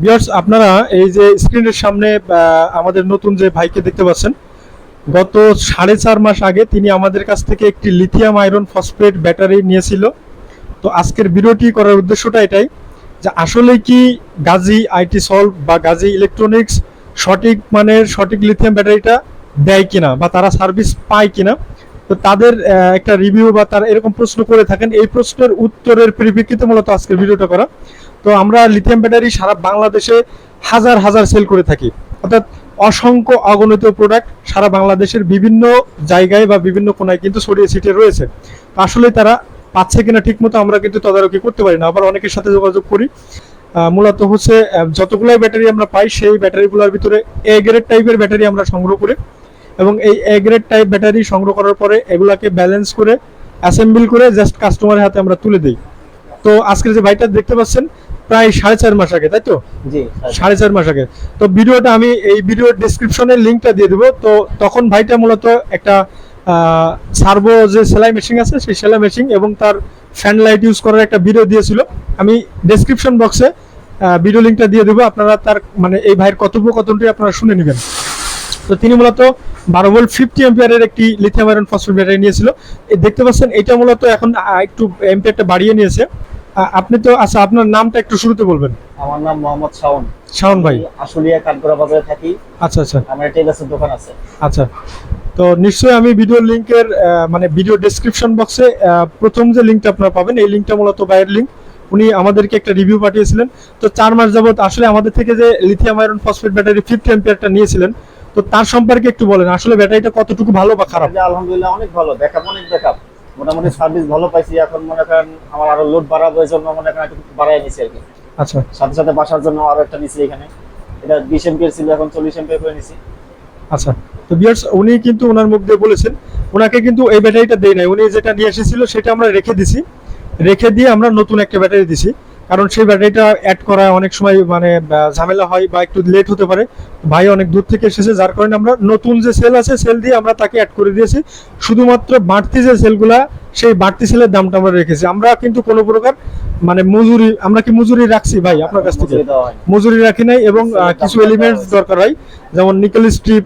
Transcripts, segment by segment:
Viewers আপনারা এই যে স্ক্রিনের সামনে আমাদের নতুন যে ভাইকে দেখতে পাচ্ছেন, গত সাড়ে চার মাস আগে তিনি আমাদের কাছ থেকে একটি লিথিয়াম আয়রন ফসফেট ব্যাটারি নিয়েছিল। তো আজকের ভিডিওটি করার উদ্দেশ্যটা এটাই যে আসলে কি গাজী আইটি সলভ বা গাজী ইলেকট্রনিক্স সঠিক মানের, সঠিক লিথিয়াম ব্যাটারিটা দেয় কিনা বা তারা সার্ভিস পায় কিনা, তো তাদের একটা রিভিউ বা তারা এরকম প্রশ্ন করে থাকেন। এই প্রশ্নের উত্তরের পরিপ্রেক্ষিতে মূলত আজকের ভিডিওটা করা। তো আমরা লিথিয়াম ব্যাটারি সারা বাংলাদেশে হাজার হাজার সেল করে থাকি। অর্থাৎ অসংখ্য অগণিত প্রোডাক্ট সারা বাংলাদেশের বিভিন্ন জায়গায় বা বিভিন্ন কোনায় কিন্তু ছড়িয়ে ছিটিয়ে রয়েছে। আসলে তারা পাচ্ছে কিনা ঠিক মতো আমরা কিন্তু তদারকি করতে পারি না। আবার অনেকের সাথে যোগাযোগ করি। মূলত হচ্ছে যতগুলাই ব্যাটারি আমরা পাই, সেই ব্যাটারিগুলোর ভিতরে এ গ্রেড টাইপের ব্যাটারি আমরা সংগ্রহ করি। এবং এই এ গ্রেড টাইপ ব্যাটারি সংগ্রহ করার পরে এগুলাকে ব্যালেন্স করে অ্যাসেম্বল করে জাস্ট কাস্টমারের হাতে আমরা তুলে দিই। তো আজকের যে ভাইটা দেখতে পাচ্ছেন প্রায় সাড়ে চার মাস আগে তাই তো? সাড়ে চার মাস আগে। তো ভিডিওটা আমি এই ভিডিওর ডিসক্রিপশনে লিঙ্কটা দিয়ে দেবো। তো তখন ভাইটা মূলত একটা সার্ভো যে সেলাই মেশিন আছে সেই সেলাই মেশিন এবং তার ফ্যান লাইট ইউজ করার একটা ভিডিও দিয়েছিল। আমি ডেসক্রিপশন বক্সে ভিডিও লিঙ্কটা দিয়ে দেবো। আপনারা তার মানে এই ভাইয়ের কথোপকথনটি আপনারা শুনে নেবেন। তো তিনি মূলত বারো ভোল্ট ফিফটি এম্পিয়ারের একটি লিথিয়াম আয়রন ফসফেট ব্যাটারি নিয়েছিল দেখতে পাচ্ছেন এটা মূলত এখন একটু এম্পিয়ারটা বাড়িয়ে নিয়েছে। আপনি তো আচ্ছা আপনার নামটা একটু শুরুতে বলবেন। আমার নাম মোহাম্মদ শাওন। শাওন ভাই। আমি আশুলিয়া কাঠগড়া বাজারে থাকি। আচ্ছা আচ্ছা। আমার টেলার্সের দোকান আছে। আচ্ছা। তো নিশ্চয়ই আমি ভিডিও লিংকের মানে ভিডিও ডেসক্রিপশন বক্সে প্রথম যে লিঙ্কটা আপনারা পাবেন এই লিঙ্কটা মূলত বাইরের লিংক উনি আমাদেরকে একটা রিভিউ পাঠিয়েছিলেন। তো চার মাস যাবত আসলে আমাদের থেকে যে lithium iron phosphate battery fifty এম্পিয়ারটা নিয়েছিলেন তো তার সম্পর্কে একটু বলেন। আসলে ব্যাটারিটা কতটুকু ভালো বা খারাপ? আলহামদুলিল্লাহ, আলহামদুলিল্লাহ অনেক ভালো। ব্যাকআপ অনেক ব্যাকআপ মোটামুটি সার্ভিস ভালো পাইছি এখন মনে করেন আমার আরও লোড বাড়াবো এই জন্য মনে করেন একটু বাড়াই নিছি আর কি। আচ্ছা। সাথে সাথে বাসার জন্য আরও একটা নিছি এখানে। এটা বিশ এমপিয়ার ছিল এখন চল্লিশ এমপি করে নিছি। আচ্ছা। তো বিয়ার্স উনি কিন্তু ওনার মুখ দিয়ে বলেছেন ওনাকে কিন্তু এই ব্যাটারিটা দেই নাই। উনি যেটা নিয়ে এসেছিল সেটা আমরা রেখে দিছি। রেখে দিয়ে আমরা নতুন একটা ব্যাটারি দিছি। কারণ সেই ব্যাটারিটা অ্যাড করা অনেক সময় মানে ঝামেলা হয় বা একটু লেট হতে পারে। ভাই অনেক দূর থেকে এসেছে যার কারণে আমরা নতুন যে সেল আছে সেল দিয়ে আমরা তাকে অ্যাড করে দিয়েছি। শুধুমাত্র বাড়তি যে সেলগুলা সেই বাড়তি সেলের দামটা আমরা রেখেছি। আমরা কিন্তু কোনো প্রকার মানে মজুরি আমরা কি মজুরি রাখছি ভাই আপনার কাছ থেকে? মজুরি রাখি নাই এবং কিছু এলিমেন্টস দরকার হয়। যেমন নিকেল স্ট্রিপ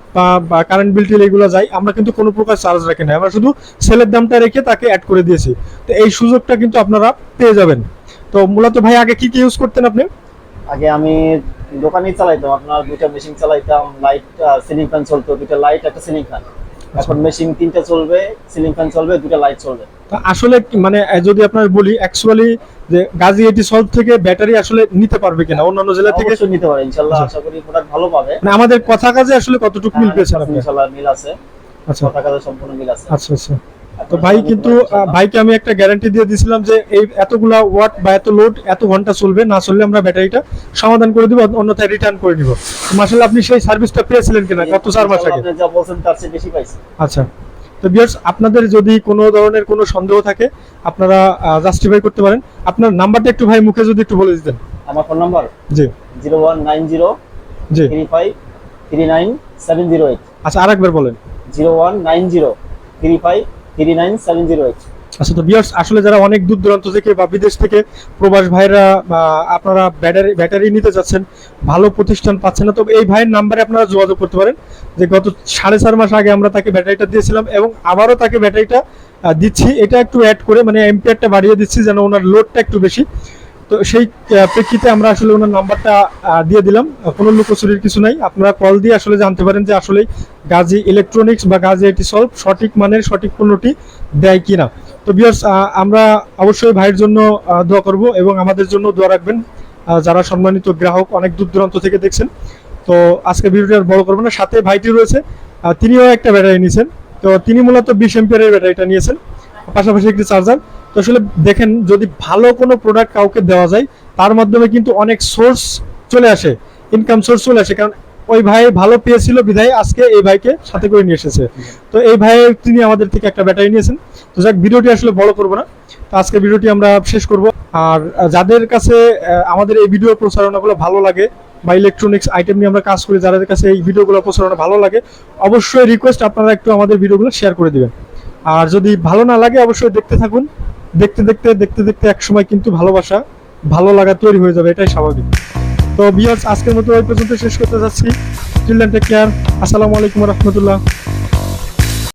বা কারেন্ট বিল টিল এগুলো যায় আমরা কিন্তু কোনো প্রকার চার্জ রাখি না আমরা শুধু সেলের দামটা রেখে তাকে অ্যাড করে দিয়েছি। তো এই সুযোগটা কিন্তু আপনারা পেয়ে যাবেন। তো মূলত ভাই আগে কি কি ইউজ করতেন আপনি? আগে আমি দোকানেই চালাইতাম আপনার দুইটা মেশিন চালাইতাম লাইট সিলিং ফ্যান চলতো দুইটা লাইট একটা সিলিং ফ্যান এখন মেশিন তিনটা চলবে সিলিং ফ্যান চলবে দুইটা লাইট চলবে। আসলে মানে যদি আপনার বলি অ্যাকচুয়ালি যে গাজী এটি সলভ থেকে ব্যাটারি আসলে নিতে পারবে কিনা? অন্যান্য জেলা থেকে? অবশ্যই নিতে পারে ইনশাল্লাহ আচ্ছা। আশা করি প্রোডাক্ট ভালো পাবে। মানে আমাদের কথা কাজে আসলে কতটুকু মিল পেয়েছেন আপনি? ইনশাল্লাহ মিল আছে। আচ্ছা। কথা কাজে সম্পূর্ণ মিল আছে। আচ্ছা আচ্ছা। তো ভাই কিন্তু ভাইকে আমি একটা গ্যারান্টি দিয়ে দিয়েছিলাম যে এই এতগুলা ওয়াট বা এত লোড এত ঘণ্টা চলবে না চললে আমরা ব্যাটারিটা সমাধান করে দিব অন্যথায় রিটার্ন করে নিব। মাসাল্লাহ আপনি সেই সার্ভিসটা পেয়েছিলেন কিনা? গত চার মাস আগে। আপনি যা বলছেন তার চেয়ে বেশি পাইছি। আচ্ছা। তো বিয়ার্স আপনাদের যদি কোনো ধরনের কোনো সন্দেহ থাকে আপনারা জাস্টিফাই করতে পারেন। আপনার নাম্বারটা একটু ভাই মুখে যদি একটু বলে দিতেন। আমার ফোন নাম্বার জি। জিরো ওয়ান নাইন জিরো জি। Three five three nine seven zero eight. আচ্ছা আরেকবার বলেন। Zero one nine zero three five আচ্ছা তো বিয়ার্স আসলে যারা অনেক দূর দূরান্ত থেকে বা বিদেশ থেকে প্রবাস ভাইরা আপনারা ব্যাটারি ব্যাটারি নিতে যাচ্ছেন ভালো প্রতিষ্ঠান পাচ্ছেন না, তবে এই ভাইয়ের নাম্বারে আপনারা যোগাযোগ করতে পারেন যে গত সাড়ে চার মাস আগে আমরা তাকে ব্যাটারিটা দিয়েছিলাম এবং আবারও তাকে ব্যাটারিটা দিচ্ছি। এটা একটু অ্যাড করে মানে এম্পিয়ারটা বাড়িয়ে দিচ্ছি যেন ওনার লোডটা একটু বেশি। তো সেই প্রেক্ষিতে আমরা আসলে ওনার নাম্বারটা দিয়ে দিলাম। কোনো লুকোচুরির কিছু নাই। আপনারা কল দিয়ে আসলে জানতে পারেন যে আসলে গাজী ইলেকট্রনিক্স বা গাজী আইটি সলভ সঠিক মানের, সঠিক পণ্যটি দেয় কিনা। তো বিয়ার্স আমরা অবশ্যই ভাইয়ের জন্য দোয়া করব এবং আমাদের জন্য দোয়া রাখবেন। যারা সম্মানিত গ্রাহক, অনেক দূর দূরান্ত থেকে দেখছেন। তো আজকে ভিডিওটা আর বড় করব না। সাথে ভাইটি রয়েছে। তিনিও একটা ব্যাটারি নিয়েছেন। তো তিনি মূলত বিশ এম্পিয়ারের ব্যাটারিটা নিয়েছেন। পাশাপাশি একটি চার্জার তো আসলে দেখেন, যদি ভালো কোনো প্রোডাক্ট কাউকে দেওয়া যায়, তার মাধ্যমে কিন্তু অনেক সোর্স চলে আসে ইনকাম সোর্স চলে আসে। কারণ ওই ভাই ভালো পেয়েছিল বিধায় আজকে এই ভাইকে সাথে করে নিয়ে এসেছে। তো এই ভাই তিনি আমাদের থেকে একটা ব্যাটারি নিয়েছেন। তো যাক, ভিডিওটি আসলে বড় করব না। তো আজকে ভিডিওটি আমরা শেষ করব। আর যাদের কাছে আমাদের এই ভিডিও প্রচারণাগুলো ভালো লাগে বা ইলেকট্রনিক্স আইটেম নিয়ে আমরা কাজ করি, যাদের কাছে এই ভিডিওগুলো প্রচারণা ভালো লাগে, অবশ্যই রিকোয়েস্ট আপনারা একটু আমাদের ভিডিওগুলো শেয়ার করে দিবেন। আর যদি ভালো না লাগে, অবশ্যই দেখতে থাকুন। দেখতে দেখতে দেখতে দেখতে এক সময় কিন্তু ভালোবাসা ভালো লাগা তৈরি হয়ে যাবে, এটাই স্বাভাবিক। তো বিয়ার্স আজকের মতো ওই পর্যন্ত শেষ করতে যাচ্ছি। চিলড্রেন টেক কেয়ার আসসালামু আলাইকুম রহমতুল্লাহ।